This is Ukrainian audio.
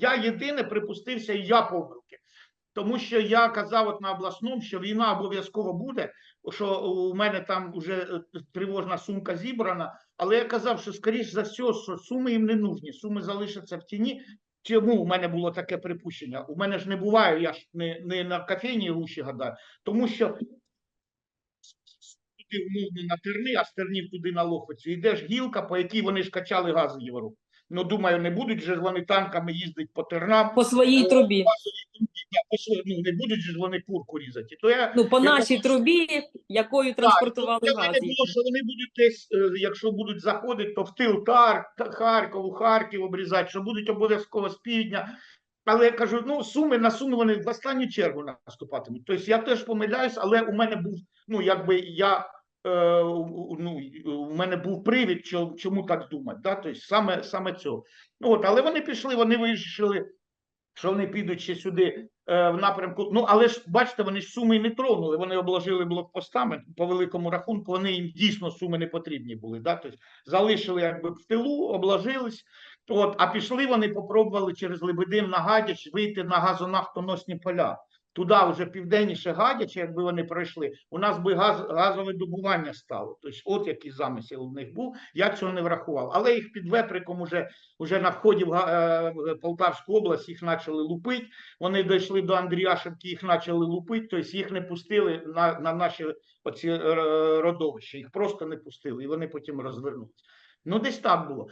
Я єдине припустився, і я помилки. Тому що я казав от на обласному, що війна обов'язково буде, що у мене там вже тривожна сумка зібрана. Але я казав, що скоріш за все, що суми їм не нужні, суми залишаться в тіні. Чому у мене було таке припущення? У мене ж не буває, я ж не, не на кофейні гроші гадаю, тому що туди умовно на терни, а з тернів туди на лохвицю. Йде ж гілка, по якій вони ж качали газ в Європу. Ну, думаю, не будуть же ж вони танками їздити по тернам. По своїй Е, трубі. Я пишу, ну, не будуть же ж вони курку різати. То я, Ну, по я нашій думаю, трубі, якою транспортували Для газ. було, що вони будуть десь, е, якщо будуть заходити, то в тил Тар, Та- Харкову, Харків обрізати, що будуть обов'язково з півдня. Але я кажу, ну суми на суми вони в останню чергу наступатимуть. Тобто я теж помиляюсь, але у мене був, ну якби я. Е, ну, мене був привід, чому так думати. Да? Тобто саме, саме цього. Ну, от, але вони пішли, вони вирішили, що вони підуть ще сюди е, в напрямку. Ну, але ж бачите, вони ж суми не тронули. Вони обложили блокпостами по великому рахунку. Вони їм дійсно суми не потрібні були. Да? Тобто залишили якби в тилу, обложились. От, а пішли вони, попробували через Лебедин на Гадяч вийти на газонафтоносні поля. Туди вже південніше Гадяч, якби вони пройшли, у нас би газ, газове добування стало. Тобто, от який замисел у них був, я цього не врахував. Але їх під веприком уже, уже на вході в е, в Полтавську область їх почали лупити. Вони дійшли до Андріашівки, їх почали лупити, тобто їх не пустили на, на наші оці е, родовища. Їх просто не пустили, і вони потім розвернулися. Ну, десь так було.